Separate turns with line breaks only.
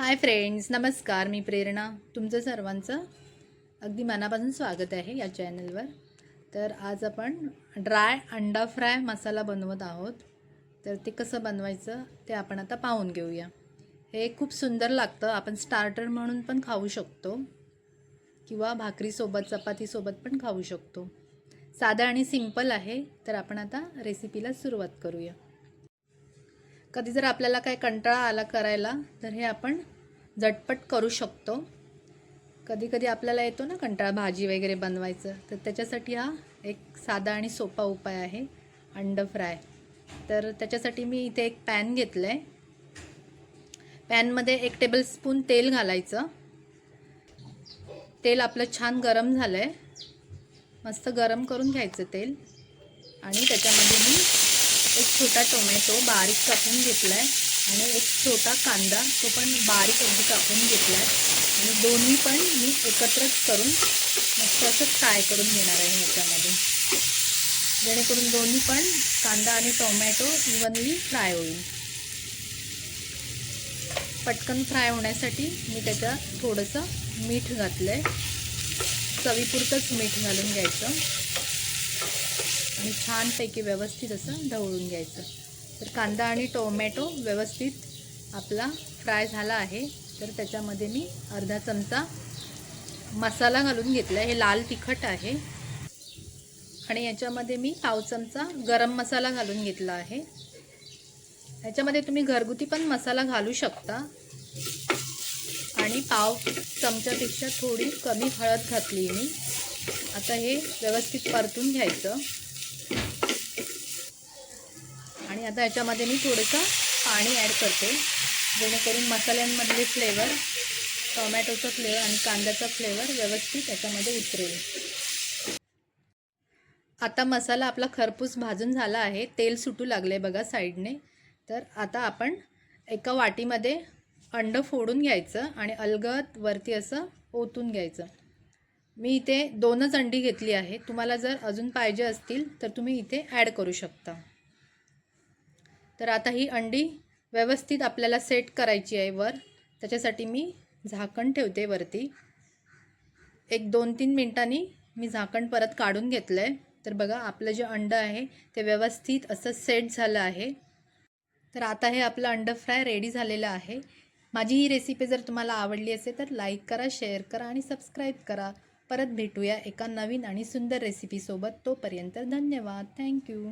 Hi friends नमस्कार मी प्रेरणा. तुमचं सर्वांचं अगदी मनापासून स्वागत आहे या चॅनलवर तर आज आपण ड्राय अंडा फ्राय मसाला बनवत आहोत. तर ते कसं बनवायचं ते आपण आता पाहून घेऊया. हे खूप सुंदर लागतं. आपण स्टार्टर म्हणून पण खाऊ शकतो. किंवा भाकरीसोबत चपातीसोबत पण खाऊ शकतो. साधं आणि सिंपल आहे. तर आपण आता रेसिपीला सुरुवात करूया. कधी जर आपल्याला काय कंटाळा आला करायला तर हे आपण झटपट करू शकतो. कधीकधी आपल्याला येतो ना कंटाळा भाजी वगैरे बनवायचं. तर त्याच्यासाठी हा एक साधा आणि सोपा उपाय आहे अंड फ्राय. तर त्याच्यासाठी मी इथे एक पॅन घेतलं आहे पॅनमध्ये एक टेबलस्पून तेल घालायचं. तेल आपलं छान गरम झालं आहे मस्त गरम करून घ्यायचं तेल. आणि त्याच्यामध्ये मी एक छोटा टोमॅटो बारीक कापून घेतला आहे आणि एक छोटा कांदा तो पण बारीक अगदी कापून घेतला आहे आणि दोन्ही पण मी एकत्रच करून मस्त असं फ्राय करून घेणार आहे ह्याच्यामध्ये. जेणेकरून दोन्ही पण कांदा आणि टोमॅटो इवनली फ्राय होईल. पटकन फ्राय होण्यासाठी मी त्याच्यात थोडंसं मीठ घातलं आहे चवीपुरतंच मीठ घालून घ्यायचं. आणि छानपैकी व्यवस्थित असं ढवळून घ्यायचं. तर कांदा आणि टोमॅटो व्यवस्थित आपला फ्राय झाला आहे. तर त्याच्यामध्ये मी अर्धा चमचा मसाला घालून घेतला हे लाल तिखट आहे. आणि याच्यामध्ये मी पाव चमचा गरम मसाला घालून घेतला आहे. ह्याच्यामध्ये तुम्ही घरगुती पण मसाला घालू शकता. आणि पाव चमच्यापेक्षा थोडी कमी हळद घातली मी. आता हे व्यवस्थित परतून घ्यायचं. आणि आता याच्यामध्ये मी थोडंसं पाणी ॲड करते. जेणेकरून मसाल्यांमधले फ्लेवर टोमॅटोचा फ्लेवर आणि कांद्याचा फ्लेवर व्यवस्थित याच्यामध्ये उतरेल. आता मसाला आपला खरपूस भाजून झाला आहे. तेल सुटू लागले बघा साईडने. तर आता आपण एका वाटीमध्ये अंडं फोडून घ्यायचं आणि अलगद वरती असं ओतून घ्यायचं. मी इथे दोनच अंडी घेतली आहे. तुम्हाला जर अजून पाहिजे असतील तर तुम्ही इथे ॲड करू शकता. तर आता ही अंडी व्यवस्थित आपल्याला सेट करायची आहे वर. त्याच्यासाठी मी झाकण ठेवते वरती. एक दोन तीन मिनटांनी मी झाकण परत काढून घेतलं आहे तर बघा आपलं जे अंडं आहे ते व्यवस्थित असं सेट झालं आहे. तर आता हे आपलं अंडं फ्राय रेडी झालेलं आहे. माझी ही रेसिपी जर तुम्हाला आवडली असेल तर लाईक करा शेअर करा आणि सबस्क्राईब करा. परत भेटूया एका नवीन आणि सुंदर रेसिपीसोबत तोपर्यंत धन्यवाद. थँक्यू